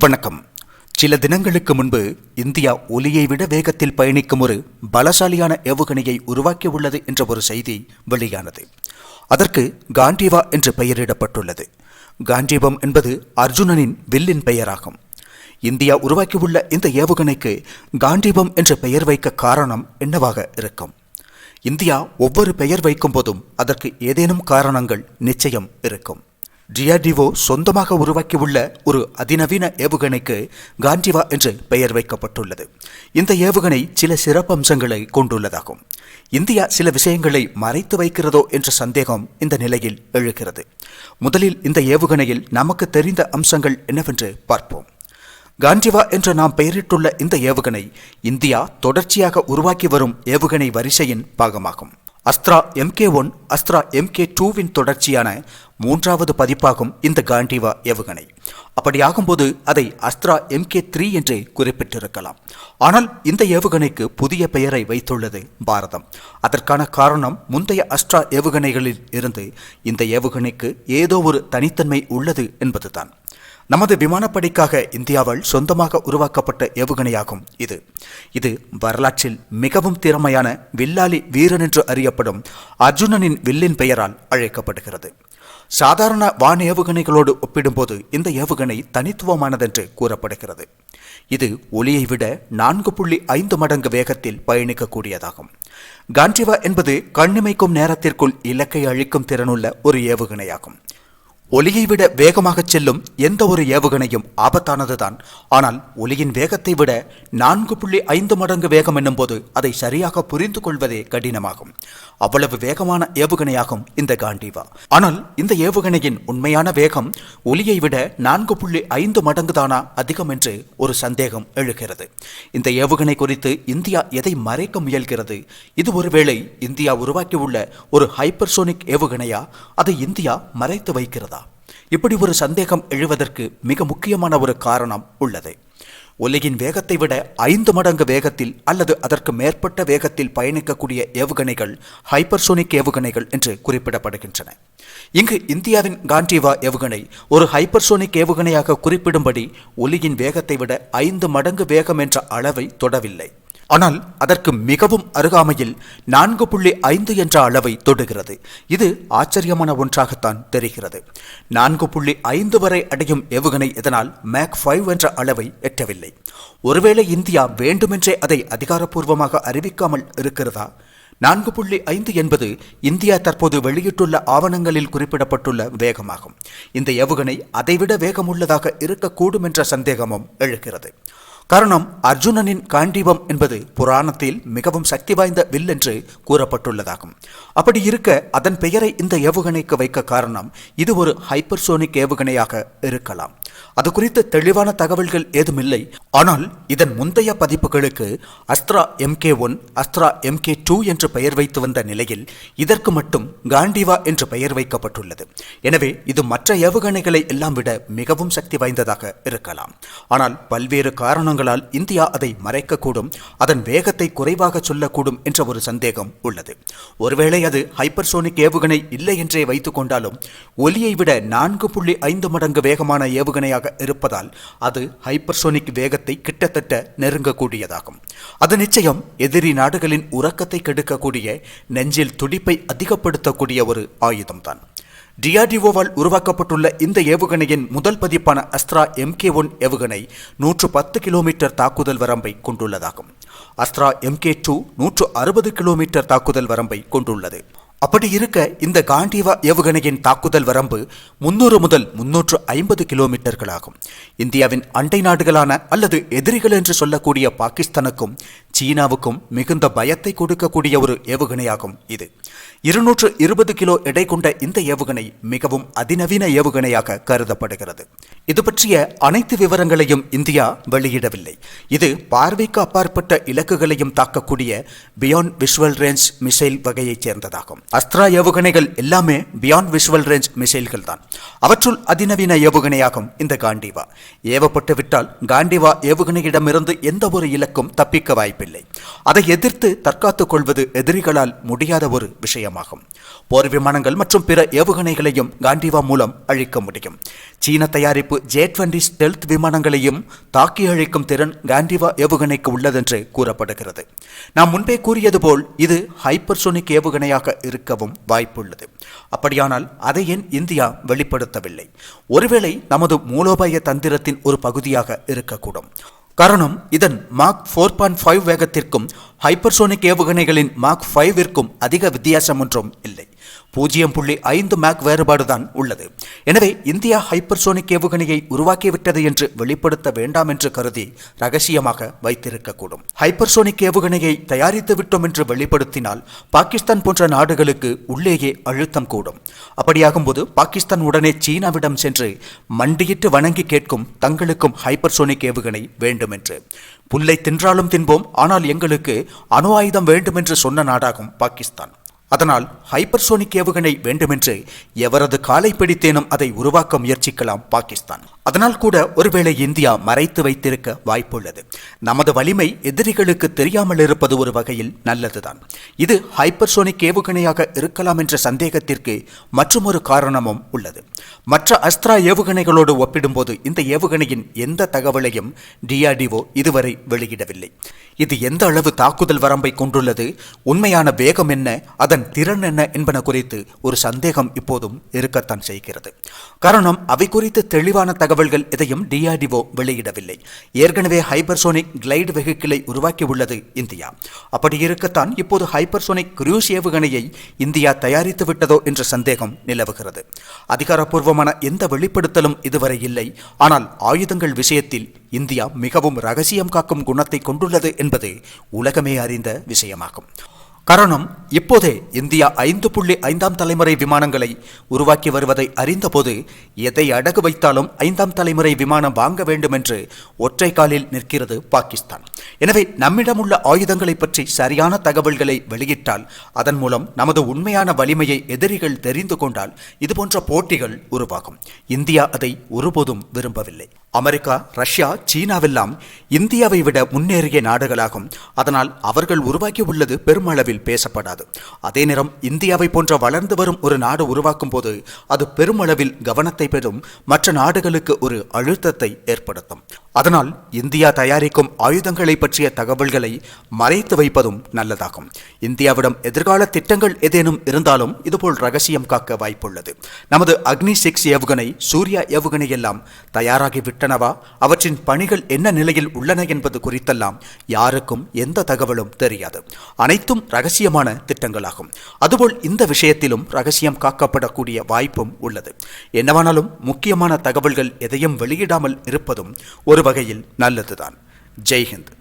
வணக்கம். சில தினங்களுக்கு முன்பு இந்தியா ஒலியை விட வேகத்தில் பயணிக்கும் ஒரு பலசாலியான ஏவுகணையை உருவாக்கியுள்ளது என்ற ஒரு செய்தி வெளியானது. அதற்கு காண்டிவா என்று பெயரிடப்பட்டுள்ளது. காண்டிவம் என்பது அர்ஜுனனின் வில்லின் பெயராகும். இந்தியா உருவாக்கியுள்ள இந்த ஏவுகணைக்கு காண்டிவம் என்று பெயர் வைக்க காரணம் என்னவாக இருக்கும்? இந்தியா ஒவ்வொரு பெயர் வைக்கும் போதும் அதற்கு ஏதேனும் காரணங்கள் நிச்சயம் இருக்கும். டிஆர்டிஓ சொந்தமாக உருவாக்கியுள்ள ஒரு அதிநவீன ஏவுகணைக்கு காண்டிவா என்று பெயர் வைக்கப்பட்டுள்ளது. இந்த ஏவுகணை சில சிறப்பம்சங்களை கொண்டுள்ளதாகும். இந்தியா சில விஷயங்களை மறைத்து வைக்கிறதோ என்ற சந்தேகம் இந்த நிலையில் எழுகிறது. முதலில் இந்த ஏவுகணையில் நமக்கு தெரிந்த அம்சங்கள் என்னவென்று பார்ப்போம். காண்டிவா என்று நாம் பெயரிட்டுள்ள இந்த ஏவுகணை இந்தியா தொடர்ச்சியாக உருவாக்கி வரும் ஏவுகணை வரிசையின் பாகமாகும். Astra MK one Astra MK டூவின் தொடர்ச்சியான மூன்றாவது பதிப்பாகும் இந்த காண்டிவா ஏவுகணை. அப்படியாகும்போது அதை அஸ்த்ரா எம்கே த்ரீ என்றே குறிப்பிட்டிருக்கலாம். ஆனால் இந்த ஏவுகணைக்கு புதிய பெயரை வைத்துள்ளது பாரதம். அதற்கான காரணம் முந்தைய அஸ்ட்ரா ஏவுகணைகளில் இருந்து இந்த ஏவுகணைக்கு ஏதோ ஒரு தனித்தன்மை உள்ளது என்பதுதான். நமது விமானப்படைக்காக இந்தியாவால் சொந்தமாக உருவாக்கப்பட்ட ஏவுகணையாகும் இது. இது வரலாற்றில் மிகவும் திறமையான வில்லாலி வீரன் என்று அறியப்படும் அர்ஜுனனின் வில்லின் பெயரால் அழைக்கப்படுகிறது. சாதாரண வான ஏவுகணைகளோடு ஒப்பிடும்போது இந்த ஏவுகணை தனித்துவமானதென்று கூறப்படுகிறது. இது ஒளியை விட நான்கு புள்ளி ஐந்து மடங்கு வேகத்தில் பயணிக்கக்கூடியதாகும். காண்டிவா என்பது கண்ணிமைக்கும் நேரத்திற்குள் இலக்கை அழிக்கும் திறனுள்ள ஒரு ஏவுகணையாகும். ஒலியை விட வேகமாகச் செல்லும் எந்த ஒரு ஏவுகணையும் ஆபத்தானதுதான். ஆனால் ஒலியின் வேகத்தை விட நான்கு புள்ளி ஐந்து மடங்கு வேகம் என்னும்போது அதை சரியாக புரிந்து கொள்வதே கடினமாகும். அவ்வளவு வேகமான ஏவுகணையாகும் இந்த காண்டிவா. ஆனால் இந்த ஏவுகணையின் உண்மையான வேகம் ஒலியை விட நான்கு புள்ளி ஐந்து மடங்கு தானா அதிகம் என்று ஒரு சந்தேகம் எழுகிறது. இந்த ஏவுகணை குறித்து இந்தியா எதை மறைக்க முயல்கிறது? இது ஒருவேளை இந்தியா உருவாக்கியுள்ள ஒரு ஹைப்பர்சோனிக் ஏவுகணையா? அதை இந்தியா மறைத்து வைக்கிறதா? இப்படி ஒரு சந்தேகம் எழுவதற்கு மிக முக்கியமான ஒரு காரணம் உள்ளது. ஒலியின் வேகத்தை விட ஐந்து மடங்கு வேகத்தில் அல்லது அதற்கு மேற்பட்ட வேகத்தில் பயணிக்கக்கூடிய ஏவுகணைகள் ஹைப்பர்சோனிக் ஏவுகணைகள் என்று குறிப்பிடப்படுகின்றன. இங்கு இந்தியாவின் காண்டிவா ஏவுகணை ஒரு ஹைப்பர்சோனிக் ஏவுகணையாக குறிப்பிடும்படி ஒலியின் வேகத்தை விட ஐந்து மடங்கு வேகம் என்ற அளவை தொடவில்லை. ஆனால் அதற்கு மிகவும் அருகாமையில் நான்கு புள்ளி ஐந்து என்ற அளவை தொடுகிறது. இது ஆச்சரியமான ஒன்றாகத்தான் தெரிகிறது. நான்கு புள்ளி ஐந்து வரை அடையும் ஏவுகணை இதனால் மேக் ஃபைவ் என்ற அளவை எட்டவில்லை. ஒருவேளை இந்தியா வேண்டுமென்றே அதை அதிகாரப்பூர்வமாக அறிவிக்காமல் இருக்கிறதா? நான்கு புள்ளி ஐந்து என்பது இந்தியா தற்போது வெளியிட்டுள்ள ஆவணங்களில் குறிப்பிடப்பட்டுள்ள வேகமாகும். இந்த ஏவுகணை அதைவிட வேகமுள்ளதாக இருக்கக்கூடும் என்ற சந்தேகமும் எழுகிறது. காரணம் அர்ஜுனனின் காண்டீபம் என்பது புராணத்தில் மிகவும் சக்தி வாய்ந்த வில் என்று கூறப்பட்டுள்ளதாகும். அப்படி இருக்க அதன் பெயரை இந்த ஏவுகணைக்கு வைக்க காரணம் இது ஒரு ஹைப்பர்சோனிக் ஏவுகணையாக இருக்கலாம். அது குறித்து தெளிவான தகவல்கள் ஏதுமில்லை. ஆனால் இதன் முந்தைய பதிப்புகளுக்கு Astra MK one Astra MK two என்று பெயர் வைத்து வந்த நிலையில் இதற்கு மட்டும் காண்டிவா என்று பெயர் வைக்கப்பட்டுள்ளது. எனவே இது மற்ற ஏவுகணைகளை எல்லாம் விட மிகவும் சக்தி வாய்ந்ததாக இருக்கலாம். ஆனால் பல்வேறு காரணங்கள் காரணங்களால் இந்தியா அதை மறைக்கக்கூடும் அதன் வேகத்தை குறைவாக சொல்லக்கூடும் என்ற ஒரு சந்தேகம் உள்ளது. ஒருவேளை அது ஹைப்பர்சோனிக் ஏவுகணை இல்லை என்றே வைத்துக் கொண்டாலும் ஒலியை விட நான்கு புள்ளி ஐந்து மடங்கு வேகமான ஏவுகணையாக இருப்பதால் அது ஹைப்பர்சோனிக் வேகத்தை கிட்டத்தட்ட நெருங்கக்கூடியதாகும். அது நிச்சயம் எதிரி நாடுகளின் உறக்கத்தை கெடுக்கக்கூடிய நெஞ்சில் துடிப்பை அதிகப்படுத்தக்கூடிய ஒரு ஆயுதம்தான். டிஆர்டிஓவால் உருவாக்கப்பட்டுள்ள இந்த ஏவுகணையின் முதல் பதிப்பான அஸ்த்ரா எம்கே ஒன் ஏவுகணை நூற்று பத்து கிலோமீட்டர் தாக்குதல் வரம்பை கொண்டுள்ளதாகும். அஸ்த்ரா எம்கே டூ நூற்று அறுபது கிலோமீட்டர் தாக்குதல் வரம்பை கொண்டுள்ளது. அப்படி இருக்க இந்த காண்டிவா ஏவுகணையின் தாக்குதல் வரம்பு முன்னூறு முதல் முன்னூற்று ஐம்பது கிலோமீட்டர்களாகும். இந்தியாவின் அண்டை நாடுகளான அல்லது எதிரிகள் என்று சொல்லக்கூடிய பாகிஸ்தானுக்கும் சீனாவுக்கும் மிகுந்த பயத்தை கொடுக்கக்கூடிய ஒரு ஏவுகணையாகும் இது. இருநூற்று இருபது கிலோ எடை கொண்ட இந்த ஏவுகணை மிகவும் அதிநவீன ஏவுகணையாக கருதப்படுகிறது. இது பற்றிய அனைத்து விவரங்களையும் இந்தியா வெளியிடவில்லை. இது பார்வைக்கு அப்பாற்பட்ட இலக்குகளையும் தாக்கக்கூடிய பியாண்ட் விஷுவல் ரேஞ்ச் மிசைல் வகையைச் சேர்ந்ததாகும். அஸ்த்ரா ஏவுகணைகள் எல்லாமே பியாண்ட் விஷுவல் ரேஞ்ச் மிசைல்கள் தான். அவற்றுள் அதிநவீன ஏவுகணையாகும் இந்த காண்டிவா. ஏவப்பட்டு விட்டால் காண்டிவா ஏவுகணையிடமிருந்து எந்த ஒரு இலக்கும் தப்பிக்க வாய்ப்பில்லை. அர்த்தமில்லை அதை எதிர்த்து தற்காத்துக் கொள்வது எதிரிகளால் முடியாத ஒரு விஷயமாகும். போர் விமானங்கள் மற்றும் பிற ஏவுகணைகளையும் காண்டிவா மூலம் அழிக்க முடியும். சீன தயாரிப்பு ஜே டுவெண்டி ஸ்டெல்த் விமானங்களையும் தாக்கி அழிக்கும் திறன் காண்டிவா ஏவுகணைக்கு உள்ளதென்று கூறப்படுகிறது. நாம் முன்பே கூறியது போல் இது ஹைப்பர்சோனிக் ஏவுகணையாக இருக்கவும் வாய்ப்புள்ளது. அப்படியானால் அதை ஏன் இந்தியா வெளிப்படுத்தவில்லை? ஒருவேளை நமது மூலோபாய தந்திரத்தின் ஒரு பகுதியாக இருக்கக்கூடும். காரணம் இதன் மார்க் ஃபோர் பாயிண்ட் ஃபைவ் வேகத்திற்கும் ஹைப்பர்சோனிக் ஏவுகணைகளின் மார்க் ஃபைவிற்கும் அதிக வித்தியாசம் ஒன்றும் இல்லை. பூஜ்ஜியம் புள்ளி ஐந்து மேக் வேறுபாடுதான் உள்ளது. எனவே இந்தியா ஹைப்பர்சோனிக் ஏவுகணையை உருவாக்கிவிட்டது என்று வெளிப்படுத்த வேண்டாம் என்று கருதி ரகசியமாக வைத்திருக்கக்கூடும். ஹைப்பர்சோனிக் ஏவுகணையை தயாரித்து விட்டோம் என்று வெளிப்படுத்தினால் பாகிஸ்தான் போன்ற நாடுகளுக்கு உள்ளேயே அழுத்தம் கூடும். அப்படியாகும்போது பாகிஸ்தான் உடனே சீனாவிடம் சென்று மண்டியிட்டு வணங்கி கேட்கும் தங்களுக்கும் ஹைப்பர்சோனிக் ஏவுகணை வேண்டும் என்று புல்லை தின்றாலும் தின்போம் ஆனால் எங்களுக்கு அணு ஆயுதம் வேண்டும் என்று சொன்ன நாடாகும் பாகிஸ்தான். அதனால் ஹைப்பர்சோனிக் ஏவுகணை வேண்டுமென்று எவரது காலை பிடித்தேனும் அதை உருவாக்க முயற்சிக்கலாம் பாகிஸ்தான். அதனால் கூட ஒருவேளை இந்தியா மறைத்து வைத்திருக்க வாய்ப்புள்ளது. நமது வலிமை எதிரிகளுக்கு தெரியாமல் இருப்பது ஒரு வகையில் நல்லதுதான். இது ஹைப்பர்சோனிக் ஏவுகணையாக இருக்கலாம் என்ற சந்தேகத்திற்கு மற்றொரு காரணமும் உள்ளது. மற்ற அஸ்திரா ஏவுகணைகளோடு ஒப்பிடும்போது இந்த ஏவுகணையின் எந்த தகவலையும் டிஆர்டிஓ இதுவரை வெளியிடவில்லை. இது எந்த அளவு தாக்குதல் வரம்பை கொண்டுள்ளது? உண்மையான வேகம் என்ன? அதன் திறன் என்ன என்பன குறித்து ஒரு சந்தேகம் இப்போதும் இருக்கத்தான் செய்கிறது. காரணம் அவை குறித்து தெளிவான தகவல்கள் எதையும் டிஆர்டிஓ வெளியிடவில்லை. ஏற்கனவே ஹைப்பர்சோனிக் கிளைடு வெஹிக்கிளை உருவாக்கியுள்ளது இந்தியா. அப்படி இருக்கத்தான் இப்போது ஹைப்பர்சோனிக் குரூஸ் ஏவுகணையை இந்தியா தயாரித்து விட்டதோ என்ற சந்தேகம் நிலவுகிறது. அதிகாரப்பூர்வமான எந்த வெளிப்படுத்தலும் இதுவரை இல்லை. ஆனால் ஆயுதங்கள் விஷயத்தில் இந்தியா மிகவும் ரகசியம் காக்கும் குணத்தை கொண்டுள்ளது என்பது உலகமே அறிந்த விஷயமாகும். காரணம் இப்போதே இந்தியா ஐந்து புள்ளி ஐந்தாம் தலைமுறை விமானங்களை உருவாக்கி வருவதை அறிந்தபோது எதை அடகு வைத்தாலும் ஐந்தாம் தலைமுறை விமானம் வாங்க வேண்டும் என்று ஒற்றை காலில் நிற்கிறது பாகிஸ்தான். எனவே நம்மிடமுள்ள ஆயுதங்களை பற்றி சரியான தகவல்களை வெளியிட்டால் அதன் மூலம் நமது உண்மையான வலிமையை எதிரிகள் தெரிந்து கொண்டால் இதுபோன்ற போட்டிகள் உருவாகும். இந்தியா அதை ஒருபோதும் விரும்பவில்லை. அமெரிக்கா ரஷ்யா சீனாவெல்லாம் இந்தியாவை விட முன்னேறிய நாடுகளாகும். அதனால் அவர்கள் உருவாக்கியுள்ளது பெருமளவில் பேசப்படாது. அதே நேரம் இந்தியாவை போன்ற வளர்ந்து வரும் ஒரு நாடு உருவாக்கும் போது அது பெருமளவில் கவனத்தை பெறும் மற்ற நாடுகளுக்கு ஒரு அழுத்தத்தை ஏற்படுத்தும். அதனால் இந்தியா தயாரிக்கும் ஆயுதங்களை பற்றிய தகவல்களை மறைத்து வைப்பதும் நல்லதாகும். இந்தியாவிடம் எதிர்கால திட்டங்கள் ஏதேனும் இருந்தாலும் இதுபோல் ரகசியம் காக்க வாய்ப்புள்ளது. நமது அக்னி சிக்ஸ் ஏவுகணை சூர்யா ஏவுகணை எல்லாம் தயாராகி விட்டனவா? அவற்றின் பணிகள் என்ன நிலையில் உள்ளன என்பது குறித்தெல்லாம் யாருக்கும் எந்த தகவலும் தெரியாது. அனைத்தும் ரகசியமான திட்டங்களாகும். அதுபோல் இந்த விஷயத்திலும் ரகசியம் காக்கப்படக்கூடிய வாய்ப்பும் உள்ளது. என்னவானாலும் முக்கியமான தகவல்கள் எதையும் வெளியிடாமல் இருப்பதும் ஒரு வகையில் நல்லதுதான். ஜெய்ஹிந்த்.